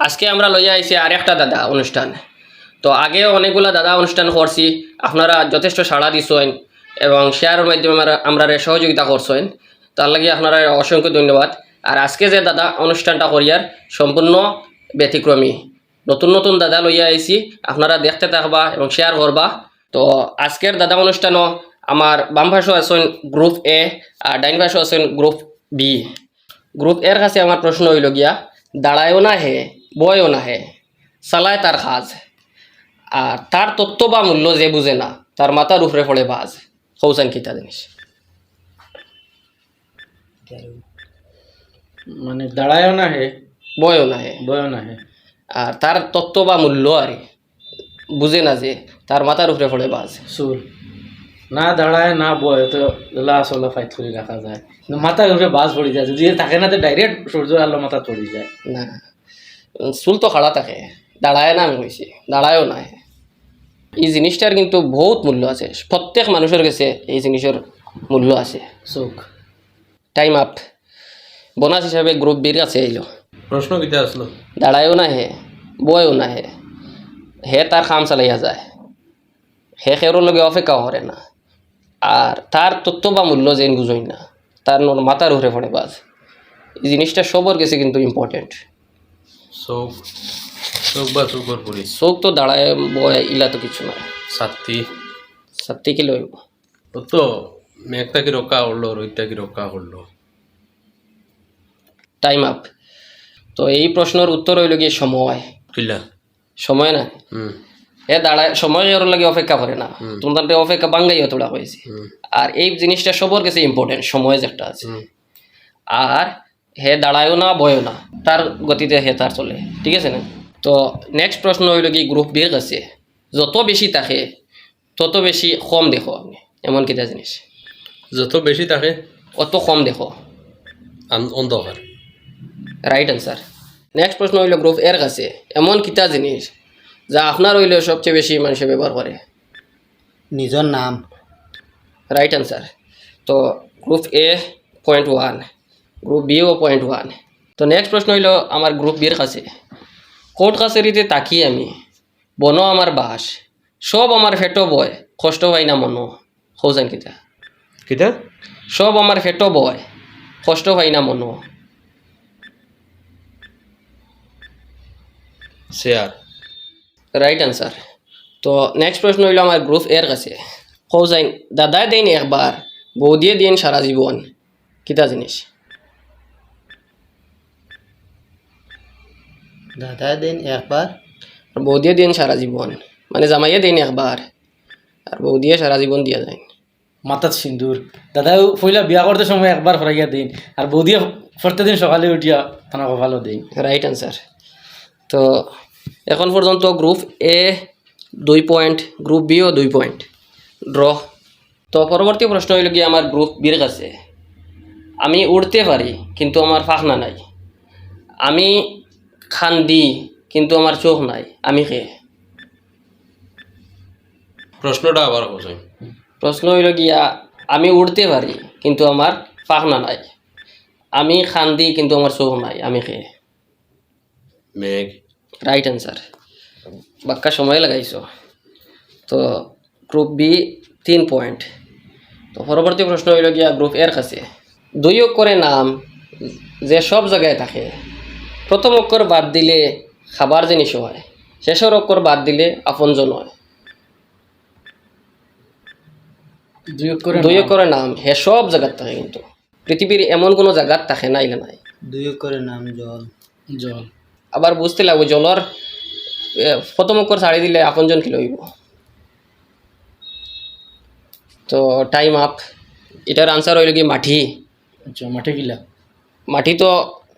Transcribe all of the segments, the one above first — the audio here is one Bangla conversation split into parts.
আজকে আমরা লইয়া আইছি আর একটা দাদা অনুষ্ঠান। তো আগেও অনেকগুলা দাদা অনুষ্ঠান করছি, আপনারা যথেষ্ট সাড়া দিছেন এবং শেয়ারের মাধ্যমে আমরা- সহযোগিতা করছেন। তার লাগে আপনারা অসংখ্য ধন্যবাদ। আর আজকে যে দাদা অনুষ্ঠানটা করিয়ার সম্পূর্ণ ব্যতিক্রমী। নতুন নতুন দাদা লইয়া আইছি, আপনারা দেখতে থাকবা এবং শেয়ার করবা। তো আজকের দাদা অনুষ্ঠানও আমার বাম পাশে আছেন গ্রুপ এ আর ডাইন পাশে আছেন গ্রুপ বি গ্রুপ এর কাছে আমার প্রশ্ন হইল গিয়া, দাঁড়ায়ও না হে? বয়ও না হে চালায় তার কাজ আর তার তত্ত্ব বা মূল্য যে বুঝে না তার মাথার উপরে পড়ে বাজ। হৌসান কিতা জিনিস। মানে দাঁড়ায়ও না হে বয়ও না হে বয়ও না হে আর তার তত্ত্ব বা মূল্য আর বুঝে না যে তার মাথার উপরে পড়ে বাজ। চুল না দাঁড়ায় না বয় তো লা চলা ফাইট করে রাখা যায়। মাথার উপরে বাস পড়ে যায়। যদি থাকে না তো ডাইরেক্ট সূর্য আলো মাথা পড়ে যায়। না। চুল তো খাড়া থাকে দাঁড়ায় না আমি কইছি দাঁড়ায়ও না এই জিনিসটার কিন্তু বহুত মূল্য আছে প্রত্যেক মানুষের কাছে এই জিনিসের মূল্য আছে। চোখ টাইম আপ বোনাস হিসাবে গ্রুপ বির আছে এলো প্রশ্ন কিতা আসলো? দাঁড়ায়ও না হে বয়ও না হে হে তার খাম চালাইয়া যায় হে খেরোর লগে অপেক্ষা করে না আর তার তথ্য বা মূল্য যেন বুঝই না তার মাথার উপরে পড়ে বাজ। এই জিনিসটা সবর কাছে কিন্তু ইম্পর্টেন্ট চৌক চৌক বা চৌকর পরি চোখ তো দাঁড়ায় বয় ইলা তো কিছু নয় সাতটি। সত্যি কি লইব? ও তো মেঘটা কি রক্ষা করল রোহিতটা কি রক্ষা করল টাইম আপ তো এই প্রশ্নের উত্তর হইল গিয়ে সময়। কিলা? সময় না হুম। এ দাঁড়ায় সময় ওর লাগে অপেক্ষা করে না। তোমাদের অপেক্ষা বাঙ্গাই তোলা হয়েছে। আর এই জিনিসটা সবার কাছে ইম্পর্টেন্ট সময় একটা আছে। আর হে দাঁড়ায়ও না বয়ও না। তার গতিতে হে তার চলে ঠিক আছে না? তো নেক্সট প্রশ্ন হইল কি গ্রুপ বির কাছে। যত বেশি থাকে তত বেশি কম দেখো আপনি এমন কিটা জিনিস যত বেশি থাকে অত কম দেখো। অন্ধকার রাইট অ্যান্সার নেক্সট প্রশ্ন হইল গ্রুপ এর কাছে এমন কিতা জিনিস যা আপনার হইলে সবচেয়ে বেশি মানুষে ব্যবহার করে নিজৰ নাম। রাইট অ্যান্সার তো group A point one group bio point one তো নেক্সট প্রশ্ন হইল আমার গ্রুপ বির কাছে। কোর্ট কাছারিতে তাকি আমি বনো আমার বাস সব আমার ফেটো বয় কষ্ট হয় না মনো হৌজান কিতা? কিতা? সব আমার ফেটো বয় কষ্ট হয় না মনো। শেয়ার। রাইট অ্যান্সার তো নেক্সট প্রশ্ন হইল আমার গ্রুপ এর কাছে। হৌজাইন দাদাই দেন একবার বৌদিয়ে দিন সারা জীবন। কিতা জিনিস? দাদা দিন একবার আর বৌদিয়ে দিন সারা জীবন মানে জামাইয়ে দিন একবার আর বৌদিয়ে সারা জীবন দিয়া যায় মাথার সিন্দুর দাদাও পয়লা বিয়া করতে সময় একবার ফরাইয়া দিন আর বৌদিয়া ফরতে দিন সকালে উঠিয়া থানা ভালো দিন রাইট অ্যান্সার তো এখন পর্যন্ত গ্রুপ এ দুই পয়েন্ট গ্রুপ বিও দুই পয়েন্ট ড্র তো পরবর্তী প্রশ্ন হইল কি আমার গ্রুপ বির কাছে? আমি উড়তে পারি কিন্তু আমার ফাঁকনা নাই। আমি খান্দি কিন্তু আমার চোখ নাই। আমি কে? প্রশ্নটা আবার প্রশ্ন হইল গিয়া আমি উড়তে পারি কিন্তু আমার ফাঁকনা নাই। আমি খান্দি কিন্তু আমার চোখ নাই। আমি কে? মেঘ। রাইট অ্যান্সার বাক্কা সময় লাগাইছো। তো গ্রুপ বি তিন পয়েন্ট তো পরবর্তী প্রশ্ন হইল গিয়া গ্রুপ এর কাছে। দুই অক্ষরে নাম যে সব জায়গায় থাকে। প্রথম অক্ষর বাদ দিলে খাবার জিনিস হয় শেষের অক্ষর বাদ দিলে আপনজন হয়। দুই অক্ষরের নাম। হে সব জায়গাত থাকে কিন্তু। পৃথিবীর এমন কোনো জায়গাত থাকে না ইলে নাই। দুই করে নাম জল। জল। আবার বুঝতে লাগবে জলর প্রথম অক্ষর ছাড়ি দিলে আপনজন কি লইব? তো টাইম আপ এটার আনসার হইল কি মাটি। আচ্ছা মাঠে গিলা মাটি তো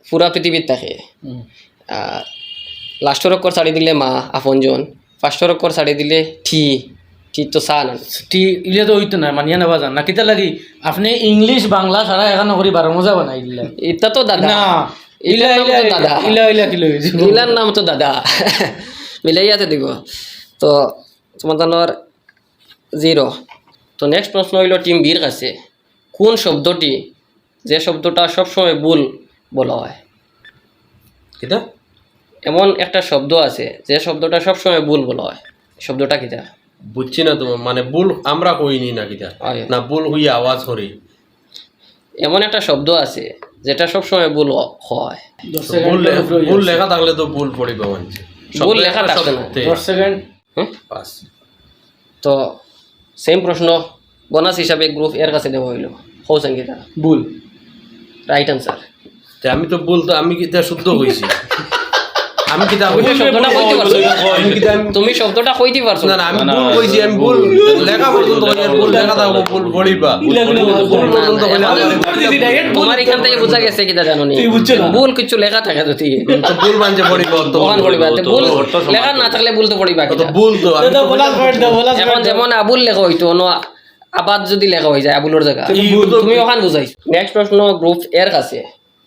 পুরা পৃথিবীত থাকে। লাস্টের অক্ষর ছাড়ি দিলে মা আপনজন। ফার্স্টের অক্ষর ছাড়ি দিলে ঠি। ঠি তো চা না টি ইলে তো হইতো না মানিয়া নেবা যান না কিতা লাগি আপনি ইংলিশ বাংলা ছাড়া এখানে করি বারো মজা বানাই দিলা। এটা তো দাদা। ইলা ইলা দাদা। ইলা ইলা কিলো লীলার নাম তো দাদা। মিলাইয়াতে দিব। তো তোমাদের জিরো তো নেক্সট প্রশ্ন হইল টিম বির কাছে। কোন শব্দটি যে শব্দটা সবসময় ভুল বলা হয়। কিতা এমন একটা শব্দ আছে যে শব্দটা সবসময় ভুল বলা হয়। শব্দটা কিটা বুঝছি না তোমার মানে ভুল আমরা কইনি না কিটা না ভুল হইয়া আওয়াজ করি। এমন একটা শব্দ আছে যেটা সবসময় ভুল হয়। ভুল ভুল লেখা থাকলে তো ভুল পড়িব মানছে। ভুল লেখা থাকবে না। দশ সেকেন্ড। পাস তো সেম প্রশ্ন বোনাস হিসাবে গ্রুপ এর কাছে দেওয়া হইল। হৌসেন কিটা ভুল। রাইট আনসার আমি তো ভুল তো আমি কিটা শুদ্ধ হইছি আমি কিটা ওই যে শব্দটা কইতে পারছ আমি তুমি শব্দটা কইতে পারছ না না আমি ভুল কইছি আমি ভুল লেখা পর্যন্ত ভুল লেখা থাকব ভুল তোমার এখান থেকে বোঝা গেছে কিটা জানো নি ভুল কিছু লেখা থাকে তো তুই তো ভুল মানছে পড়িব তো পড়িবা তো ভুল লেখা না থাকলে ভুল তো পড়িবা তো ভুল তো তো দাও এখন যেমন আবুল লেখা হইতো অন্য আবাদ যদি লেখা হয়ে যায় আবুলের জায়গা তুমি ওখান বুঝাইছো নেক্সট প্রশ্ন গ্রুপ এর কাছে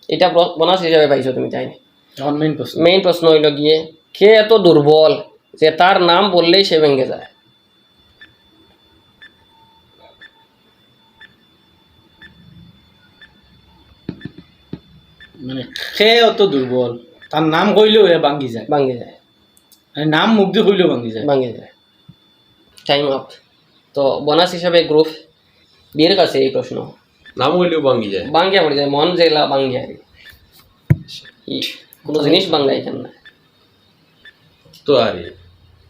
এটা বোনাস হিসাবে পাইছো তুমি তাই মেইন প্রশ্ন। মেইন প্রশ্ন হইল গিয়ে কে এত দুর্বল যে তার নাম বললেই সে ভেঙে যায়? মানে সে অত দুর্বল? তার নাম কইলেও এ ভাঙ্গি যায়। ভাঙে যায়। মানে নাম মুখ দিয়ে কইলেও ভাঙ্গি যায়। ভাঙে যায়। টাইম আপ তো বোনাস হিসাবে গ্রুপ বিয়ের কাছে এই প্রশ্ন। নাম হইলেও ভাঙ্গি যায়। বাঙ্গিয়া পড়ে যায় মন যেগুলা বাঙ্গিয়া কোনো জিনিস না? তো আরে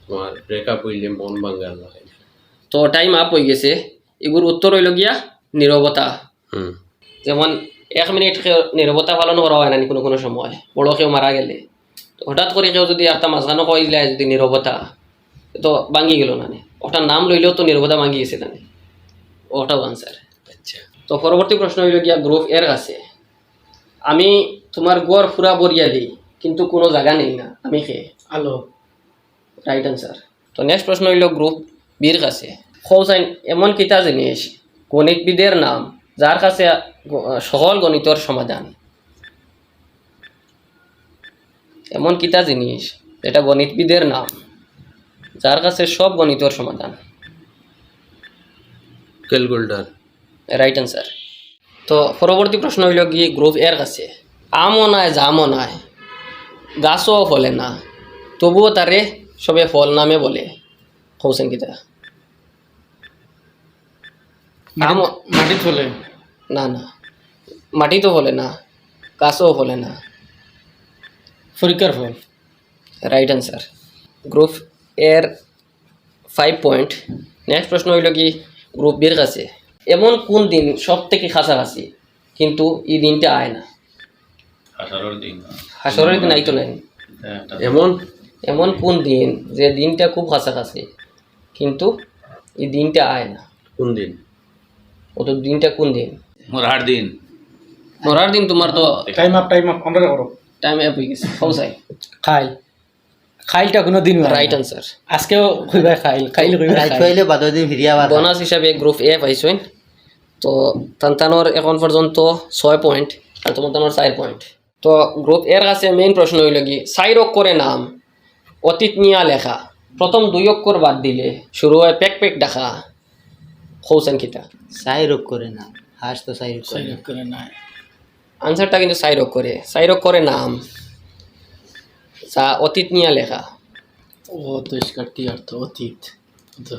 তোমার ব্রেকআপ হইলে মন লাগে তো টাইম আপ হয়ে গেছে। এগুলোর উত্তর হইল গিয়া নীরবতা। যেমন এক মিনিট কেউ নীরবতা পালন করা হয় না কোনো কোনো সময়। বড় কেউ মারা গেলে। হঠাৎ করে কেউ যদি একটা মাঝখানো কই দিলে যদি নীরবতা তো ভাঙ্গি গেল না ওটার নাম লইলেও তো নীরবতা ভাঙ্গি গেছে না ওটাও আনসার তো পরবর্তী প্রশ্ন হইল গিয়া গ্রুপ এর কাছে। আমি তোমার গড় ফুরা বরিয়া দিই কিন্তু কোনো জায়গা নেই না। আমি খেয়ে আলো। রাইট আনসার তো নেক্সট প্রশ্ন হইল গ্রুপ বির কাছে। খোসাইন এমন কিতা জিনিস গণিতবিদের নাম যার কাছে সকল গণিতর সমাধান। এমন কিতা জিনিস এটা গণিতবিদের নাম যার কাছে সব গণিতর সমাধান। ক্যালকুলেটার রাইট আনসার তো পরবর্তী প্রশ্ন হইল কি গ্রুপ এর কাছে? আমও নাই জামও নাই। গাছও ফলে না। তবুও তারে সবে ফল নামে বলে। কৌশন কিতা মাটি চলে না না। মাটি তো ফলে না গাছও ফলে না। পরীক্ষার ফল? রাইট আনসার গ্রুপ এর ফাইভ পয়েন্ট নেক্সট প্রশ্ন হইল কি গ্রুপ বির কাছে? এমন কোন দিন সব থেকে কাছাকাছি কিন্তু এই দিনটা আয় না। হাসারর দিন। আইতো নাই। একটা এমন? এমন কোন দিন যে দিনটা খুব কাছাকাছি কিন্তু এই দিনটা আয় না। কোন দিন? ও তো দিনটা কোন দিন? মোরহার দিন। মরার দিন তোমার তো টাইম আপ টাইম আপ আমরা করো। টাইম অ্যাপ হয়ে গেছে পৌঁছাই খাইল। খাইলটা কোনো দিন রাইট আনসার আজকেও কইবা খাইল খাইল কইবা রাইট খাইল। হইলে বাদর দিন ফিরিয়া বোনাস হিসাবে গ্রুপ এ পাইছেন তো তান্তানোর এখন পর্যন্ত ছয় পয়েন্ট আর তোমার চার পয়েন্ট তো গ্রুপ এর কাছে মেইন প্রশ্ন হইল কি চার অক্ষরে নাম অতীত নিয়া লেখা। প্রথম দুই অক্ষর বাদ দিলে শুরু হয় পেক পেক দেখা খৌসেন খিতা চাই রোগ করে না হাঁস তো চাই রোগ করে না। করে নাই আনসারটা কিন্তু চার অক্ষরে। চার অক্ষরে নাম যা অতীত নিয়া লেখা। অতস্কারটি অর্থ অতীত। তো-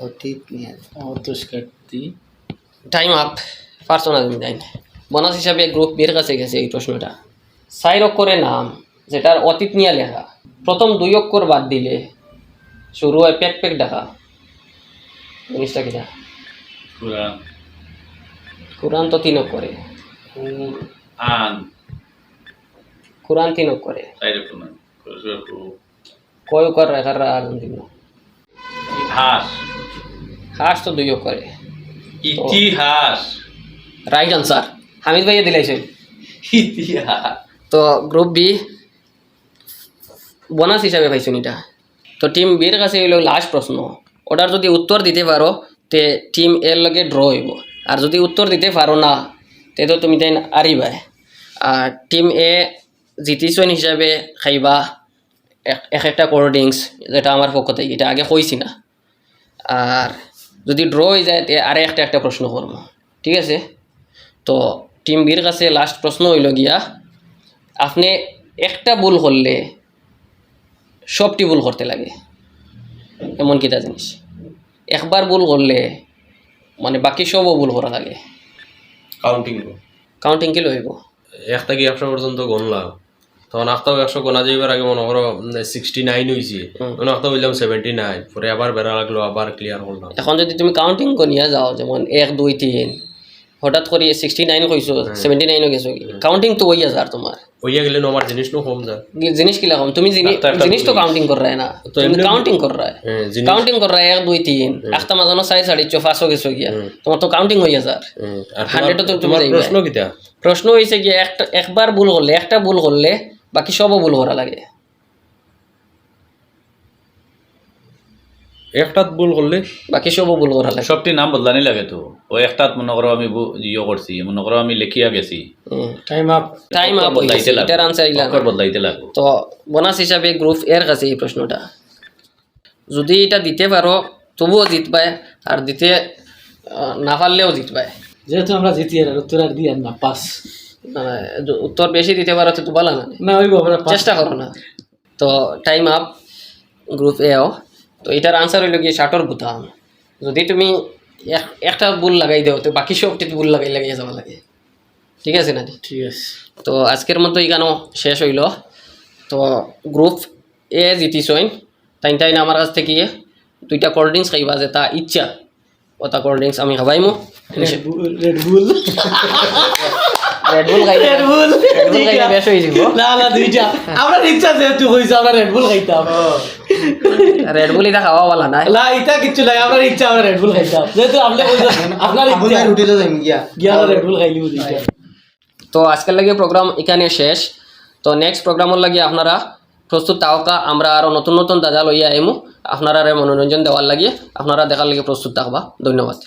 অতীত নিয়ে অতস্কারটি টাইম আপ পারছ না তুমি তাই বোনাস হিসাবে গ্রুপ বের কাছে গেছে এই প্রশ্নটা। চার অক্ষরে নাম যেটার অতীত নিয়া লেখা। প্রথম দুই অক্ষর বাদ দিলে শুরু হয় পেক পেক ডাকা। জিনিসটা কিনা কোরআন। কোরআন তো তিন অক্ষরে। আন কোরআন তিন অক্ষরে। সাইরে কয় অক্ষর রেখার আর দিন হাস। হাস তো দুই অক্ষরে। ইতিহাস। রাইট আনসার হামিদ ভাইয়া দিলাইছে ইতিহাস। তো গ্রুপ বি বোনাস হিসাবে পাইছেন এটা তো টিম বির কাছে হইল লাস্ট প্রশ্ন। ওটার যদি উত্তর দিতে পারো তে টিম এর লগে ড্র হইব। আর যদি উত্তর দিতে পারো না তে তো তুমি তাই আরিবাই আর টিম এ জিতিছেন হিসাবে খাইবা। এক- এক একটা কোল্ড ড্রিঙ্কস যেটা আমার পক্ষ থেকে এটা আগে কইছি না। আর যদি ড্র হয়ে যায় তে আরে একটা একটা প্রশ্ন করব। ঠিক আছে? তো টিম বির কাছে লাস্ট প্রশ্ন হইল গিয়া আপনি একটা ভুল করলে সবটি ভুল করতে লাগে। এমন কিটা জিনিস? একবার ভুল করলে মানে বাকি সবও ভুল করা লাগে। কাউন্টিং কাউন্টিং কি লইব? এক থেকে একশো পর্যন্ত গণলাম তখন আখতাও একশো গোনা যাইবার আগে মনে করো সিক্সটি নাইন হয়েছে তখন আখতা বললাম সেভেন্টি নাইন পরে আবার বেড়া লাগল আবার ক্লিয়ার করলাম। এখন যদি তুমি কাউন্টিং করিয়া যাও যেমন এক দুই তিন হঠাৎ করে সিক্সটি নাইন কইছো সেভেন্টি নাইনও গেছো কাউন্টিং তো ওই হাজার তোমার। হইয়া গেলে আমার জিনিস নো কম যায় জিনিস কি রকম তুমি জিনিস একটা একটা তো কাউন্টিং কর রায় না। তুমি কাউন্টিং কর রায়। হ্যাঁ, কাউন্টিং কর রায় এক দুই তিন। আখতা মাঝানো চাই সাড়ি চো পাঁচশো গেছো গিয়া। তোমার তো কাউন্টিং হয়ে যার ও তো তোমার-। প্রশ্ন কিটা প্রশ্ন হয়েছে কি একটা একবার ভুল করলে একটা ভুল করলে বাকি সবও ভুল করা লাগে। একটা ভুল করলে? বাকি সবও ভুল করা লাগে। সবটি নাম বদলানি লাগে তো। ও একটাত মনে করো আমি ইয়ে করছি মনে করো আমি লেখিয়া গেছি। টাইম আপ টাইম আপ বদলাইতে লাগবে। এটার আনসার ইলা। অক্ষর বদলাইতে লাগবে। তো বোনাস হিসাবে গ্রুপ এর কাছে এই প্রশ্নটা যদি এটা দিতে পারো তবুও জিতবায় আর দিতে না পারলেও জিতবায় যেহেতু আমরা জিতি আর উত্তর আর দিই আর না পাস উত্তর বেশি দিতে পারো তো ভালো না। না ওই চেষ্টা করো না। তো টাইম আপ গ্রুপ এও তো এটার আনসার হইল গিয়ে শার্টর বুতাম। যদি তুমি এক- একটা বুল লাগাই দাও তো বাকি সবটি বুল লাগাই লাগাই যাওয়া লাগে। ঠিক আছে না ঠিক আছে। তো আজকের মতো এখানেও শেষ হইল। তো গ্রুপ এ জিতিছইন তাই তাই আমার কাছ থেকে দুইটা কোল্ড ড্রিঙ্কস খাইবা যে তা ইচ্ছা। ওটা কোল্ড ড্রিঙ্কস আমি খাবাইমু। রেড বুল রেড খাইলে রেড বুল খাইলে বেশ হয়ে যাব না না দুইটা। আমরা ইচ্ছা যেহেতু হয়েছে আমরা রেড খাইতাম রেড এটা খাওয়া বলা নাই। না এটা কিচ্ছু নাই আমার ইচ্ছা আমরা রেড খাইতাম যেহেতু আপনি কইছেন আপনার ইচ্ছা। আপনার যাইম গিয়া। গিয়া আমরা রেড বুল তো আজকের লাগে প্রোগ্রাম এখানে শেষ। তো নেক্সট প্রোগ্রামের লাগে আপনারা প্রস্তুত থাকা আমরা আরও নতুন নতুন দাদা লইয়া আইমু আপনারা মনোরঞ্জন দেওয়ার লাগে আপনারা দেখার লাগে প্রস্তুত থাকবা। ধন্যবাদ।